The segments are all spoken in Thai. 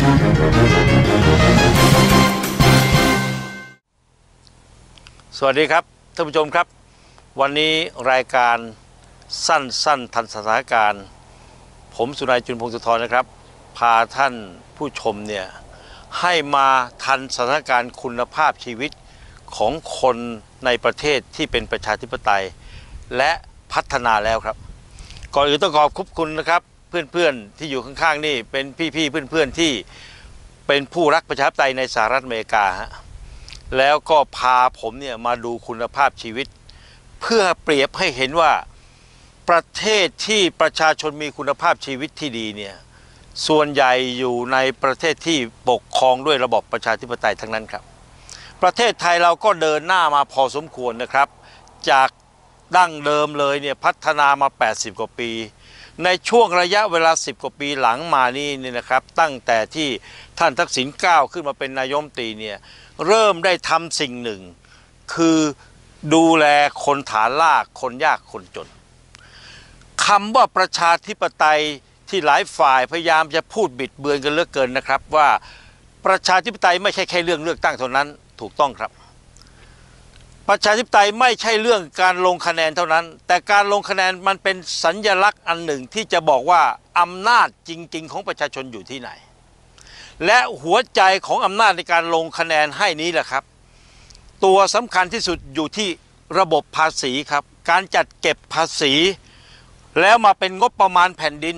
สวัสดีครับท่านผู้ชมครับ วันนี้รายการสั้นสั้นทันสถานการณ์ ผมสุนัยจุนพงศธรนะครับ พาท่านผู้ชมเนี่ยให้มาทันสถานการณ์คุณภาพชีวิตของคนในประเทศที่เป็นประชาธิปไตย และพัฒนาแล้วครับ ก่อนอื่นต้องขอบคุณนะครับ เพื่อนๆที่อยู่ข้างๆนี่เป็นพี่ๆเพื่อนๆที่เป็นผู้รักประชาธิปไตยในสหรัฐอเมริกาฮะแล้วก็พาผมเนี่ยมาดูคุณภาพชีวิต เพื่อเปรียบให้เห็นว่าประเทศที่ประชาชนมีคุณภาพชีวิตที่ดีเนี่ยส่วนใหญ่อยู่ในประเทศที่ปกครองด้วยระบบประชาธิปไตยทั้งนั้นครับ ประเทศไทยเราก็เดินหน้ามาพอสมควรนะครับ จากดั้งเดิมเลยเนี่ยพัฒนามา 80 กว่าปี ในช่วงระยะเวลา 10 กว่าปีหลังมานี่เนี่ยนะครับ ตั้งแต่ที่ท่านทักษิณก้าวขึ้นมาเป็นนายมตรีเนี่ยเริ่มได้ทำสิ่งหนึ่ง คือดูแลคนฐานลากคนยากคนจนคำว่าประชาธิปไตยที่หลายฝ่ายพยายามจะพูดบิดเบือนกันเลือกเกินนะครับ ว่าประชาธิปไตยไม่ใช่แค่เรื่องเลือกตั้งเท่านั้นถูกต้องครับ ประชาธิปไตยไม่ใช่เรื่องการลงคะแนนเท่านั้น แต่การลงคะแนนมันเป็นสัญญลักษณ์อันหนึ่งที่จะบอกว่าอำนาจจริง ๆ ของประชาชนอยู่ที่ไหน และหัวใจของอำนาจในการลงคะแนนให้นี้แหละครับ ตัวสำคัญที่สุดอยู่ที่ระบบภาษีครับ การจัดเก็บภาษี แล้วมาเป็นงบประมาณแผ่นดิน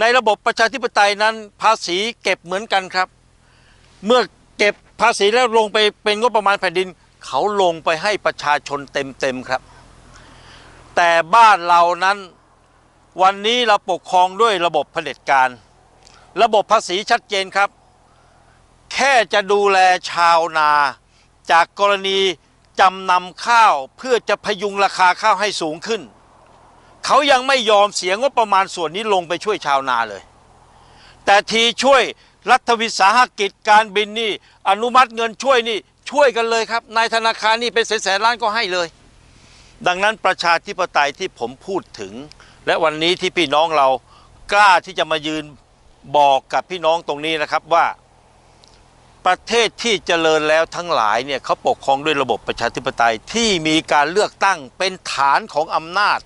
ในระบบประชาธิปไตยนั้นภาษีเก็บเหมือนกันครับ เมื่อเก็บภาษีแล้วลงไปเป็นงบประมาณแผ่นดิน เขาลงไปให้ประชาชนเต็มๆครับ แต่บ้านเรานั้นวันนี้เราปกครองด้วยระบบเผด็จการ ระบบภาษีชัดเจนครับ แค่จะดูแลชาวนา จากกรณีจำนำข้าวเพื่อจะพยุงราคาข้าวให้สูงขึ้น เขายังไม่ยอมเสียงบประมาณส่วนนี้ลงไปช่วยชาวนาเลย แต่ทีช่วยรัฐวิสาหกิจการบินนี่อนุมัติเงินช่วยนี่ ช่วยกันเลยครับนายธนาคารนี่เป็นแสนล้านก็ให้เลย ดังนั้นประชาธิปไตยที่ผมพูดถึง และวันนี้ที่พี่น้องเรากล้าที่จะมายืนบอกกับพี่น้องตรงนี้นะครับว่าประเทศที่เจริญแล้วทั้งหลายเนี่ยเขาปกครองด้วยระบบประชาธิปไตยที่มีการเลือกตั้งเป็นฐานของอำนาจ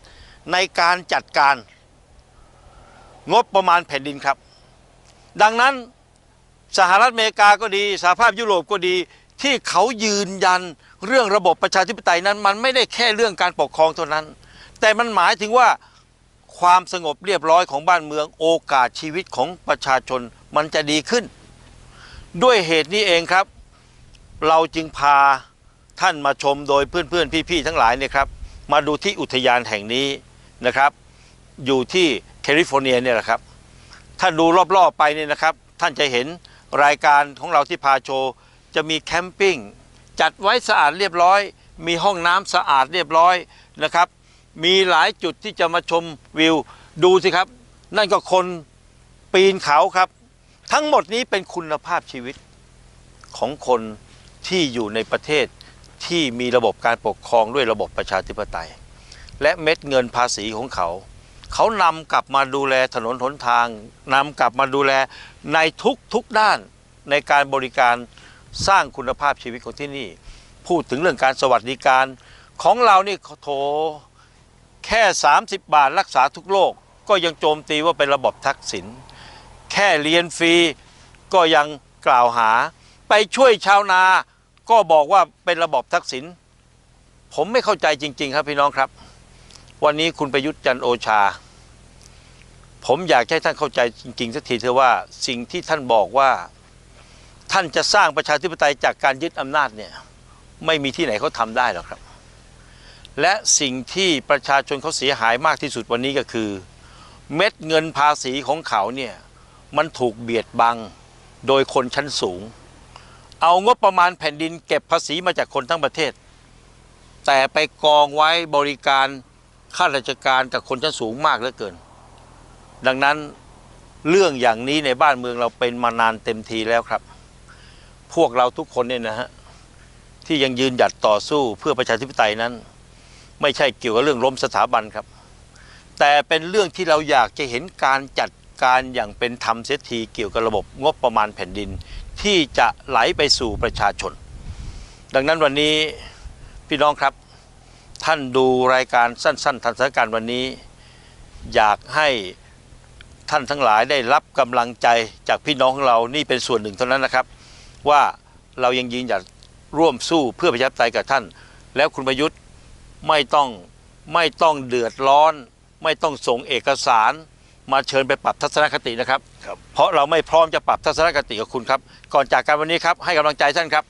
ในการจัดการ งบประมาณแผ่นดินครับ ดังนั้นสหรัฐอเมริกาก็ดีสหภาพยุโรปก็ดี ที่เขายืนยันเรื่องระบบประชาธิปไตยนั้น มันไม่ได้แค่เรื่องการปกครองเท่านั้น แต่มันหมายถึงว่าความสงบเรียบร้อยของบ้านเมืองโอกาสชีวิตของประชาชนมันจะดีขึ้น ด้วยเหตุนี้เองครับ เราจึงพาท่านมาชมโดยเพื่อนๆ พี่ๆ ทั้งหลายเนี่ยครับ มาดูที่อุทยานแห่งนี้นะครับ อยู่ที่แคลิฟอร์เนียเนี่ยแหละครับ ถ้าดูรอบๆไปเนี่ยนะครับ ท่านจะเห็นรายการของเราที่พาโชว์ จะมีแคมปิ้งจัดไว้สะอาดเรียบร้อย มีห้องน้ำสะอาดเรียบร้อยนะครับ มีหลายจุดที่จะมาชมวิวดูสิครับ นั่นก็คนปีนเขาครับ ทั้งหมดนี้เป็นคุณภาพชีวิตของคนที่อยู่ในประเทศที่มีระบบการปกครองด้วยระบบประชาธิปไตย และเม็ดเงินภาษีของเขา เขานำกลับมาดูแลถนนหนทางนำกลับมาดูแลในทุกทุกด้านในการบริการ สร้างคุณภาพชีวิตของที่นี่ พูดถึงเรื่องการสวัสดิการ ของเรานี่โถแค่ 30 บาทรักษาทุกโรคก็ยังโจมตีว่าเป็นระบบทักษิณแค่เรียนฟรีก็ยังกล่าวหา ไปช่วยชาวนา ก็บอกว่าเป็นระบบทักษิณผมไม่เข้าใจจริง ๆ ครับพี่น้องครับ วันนี้คุณประยุทธ์จันโอชา ผมอยากให้ท่านเข้าใจจริงๆสักทีเถอะว่าสิ่งที่ท่านบอกว่า ท่านจะสร้างประชาธิปไตยจากการยึดอำนาจเนี่ยไม่มีที่ไหนเขาทำได้หรอกครับ และสิ่งที่ประชาชนเขาเสียหายมากที่สุดวันนี้ก็คือ เม็ดเงินภาษีของเขาเนี่ยมันถูกเบียดบังโดยคนชั้นสูง เอางบประมาณแผ่นดินเก็บภาษีมาจากคนทั้งประเทศ แต่ไปกองไว้บริการข้าราชการกับคนชั้นสูงมากเหลือเกิน ดังนั้นเรื่องอย่างนี้ในบ้านเมืองเราเป็นมานานเต็มทีแล้วครับ พวกเราทุกคนเนี่ยนะฮะที่ยังยืนหยัดต่อสู้เพื่อประชาธิปไตยนั้น ไม่ใช่เกี่ยวกับเรื่องล้มสถาบันครับ แต่เป็นเรื่องที่เราอยากจะเห็นการจัดการอย่างเป็นธรรมเสียทีเกี่ยวกับระบบงบประมาณแผ่นดิน ที่จะไหลไปสู่ประชาชน ดังนั้นวันนี้พี่น้องครับ ท่านดูรายการสั้น ๆทันสถานการณ์วันนี้ อยากให้ท่านทั้งหลายได้รับกำลังใจจากพี่น้องของเรานี่เป็นส่วนหนึ่งเท่านั้นนะครับ ว่าเรายังยืนหยัดร่วมสู้เพื่อประชาธิปไตยกับท่าน แล้วคุณประยุทธ์ไม่ต้องไม่ต้องเดือดร้อน ไม่ต้องส่งเอกสาร มาเชิญไปปรับทัศนคตินะครับครับเพราะเราไม่พร้อมจะปรับทัศนคติกับคุณครับ ก่อนจากกันวันนี้ครับให้กำลังใจท่านครับ